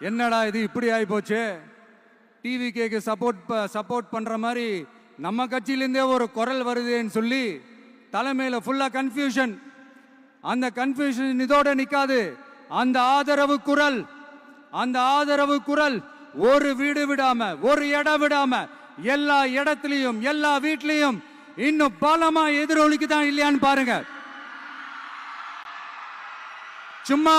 என்னடா இது இப்படி ஆகி போச்சு டிவி கேக்கு சப்போர்ட் சப்போர்ட் பண்ற மாதிரி நம்ம கட்சியிலேருந்தே ஒரு குரல் வருதுன்னு சொல்லி தலைமையில் ஃபுல்லாக கன்ஃபியூஷன் அந்த கன்ஃபியூஷன் இதோட நிற்காது அந்த ஆதரவு குரல் அந்த ஆதரவு குரல் ஒரு வீடு விடாம ஒரு இடம் விடாம எல்லா இடத்துலையும் எல்லா வீட்லையும் இன்னும் பலமா எதிரொலிக்குதான் இல்லையான்னு பாருங்க. சும்மா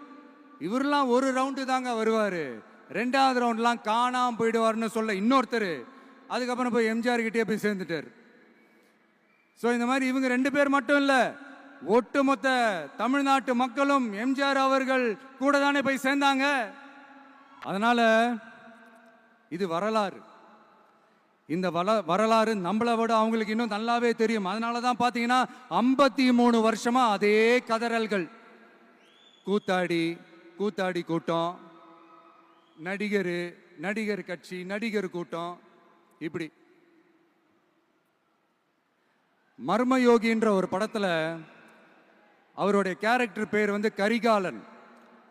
இவரெல்லாம் ஒரு ரவுண்டு தாங்க வருவார். ரெண்டாவது ரவுண்ட்லாம் காணாமல் போயிடுவார்னு சொல்ல இன்னொருத்தர். அதுக்கப்புறம் போய் எம்ஜிஆர் கிட்டே போய் சேர்ந்துட்டார். ஸோ இந்த மாதிரி இவங்க ரெண்டு பேர் மட்டும் இல்லை ஒட்டுமொத்த தமிழ்நாட்டு மக்களும் எம்ஜிஆர் அவர்கள் கூட தானே போய் சேர்ந்தாங்க. அதனால் இது வரலாறு. இந்த வள வரலாறு நம்மளை விட அவங்களுக்கு இன்னும் நல்லாவே தெரியும். அதனால தான் பார்த்தீங்கன்னா ஐம்பத்தி மூணு வருஷமாக அதே கதறல்கள். கூத்தாடி கூத்தாடி கூட்டம் நடிகர் நடிகர் கட்சி நடிகர் கூட்டம் இப்படி. மர்மயோகின்ற ஒரு படத்தில் அவருடைய கேரக்டர் பேர் வந்து கரிகாலன்.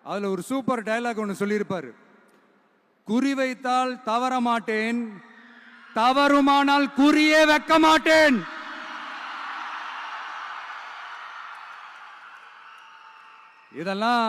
அதில் ஒரு சூப்பர் டைலாக் ஒன்று சொல்லியிருப்பார். குறி வைத்தால் தவற மாட்டேன் தவறுமானால் குறியே வைக்க மாட்டேன். இதெல்லாம்